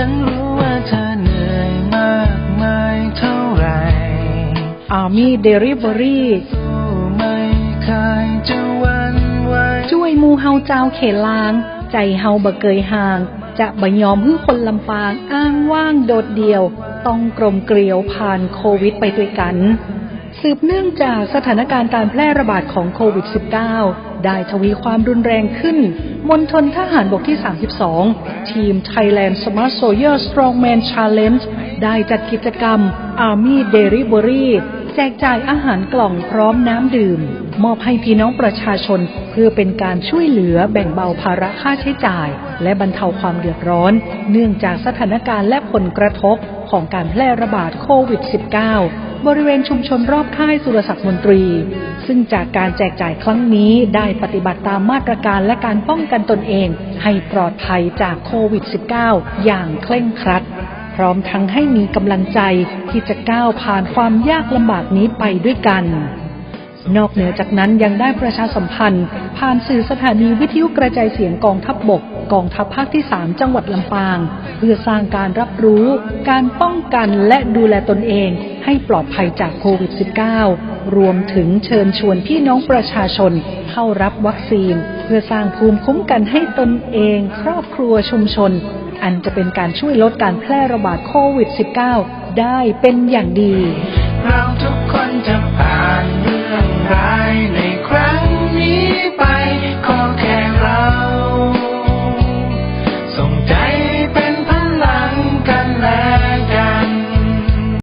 ฉันรู้ว่าเธอเหนื่อยมากมายเท่าไหร่ Army Delivery สู้ไม่เคยจะหวันไหวช่วยหมูเฮาเจ้าเขลาง ใจเฮาบ่เกยห่าง จะบ่ยอมให้คนลำปางอ้างว่างโดดเดี่ยว ต้องกลมเกลียวผ่านโควิดไปด้วยกัน สืบเนื่องจากสถานการณ์การแพร่ระบาดของโควิด -19 ได้ทวีความรุนแรงขึ้น มณฑลทหารบกที่ 32 ทีม Thailand Smart Soldier Strongman Challenge ได้จัดกิจกรรม Army Delivery แจกจ่ายอาหารกล่องพร้อมน้ำดื่ม มอบให้พี่น้องประชาชน เพื่อเป็นการช่วยเหลือแบ่งเบาภาระค่าใช้จ่าย และบรรเทาความเดือดร้อน เนื่องจากสถานการณ์และผลกระทบของการแพร่ระบาดโควิด -19 บริเวณชุมชนรอบค่ายสุรศักดิ์มนตรี ซึ่งจากการแจกจ่ายครั้งนี้ได้ปฏิบัติตามมาตรการและการป้องกันตนเอง ให้ปลอดภัยจากโควิด -19 อย่างเคร่งครัด พร้อมทั้งให้มีกำลังใจที่จะก้าวผ่านความยากลำบากนี้ไปด้วยกันนอกเหนือจากนั้นยังได้ประชาสัมพันธ์ ผ่านสื่อสถานีวิทยุกระจายเสียงกองทัพบบก กองทัพภาคที่ 3 จังหวัดลำปาง เพื่อสร้างการรับรู้ การป้องกันและดูแลตนเอง ให้ปลอดภัยจากโควิด -19 รวมถึงเชิญชวนพี่น้องประชาชนเข้ารับวัคซีน เพื่อสร้างภูมิคุ้มกันให้ตนเอง ครอบครัวชุมชน อันจะเป็นการช่วยลดการแพร่ระบาดโควิด -19 ได้เป็นอย่างดีเราทุก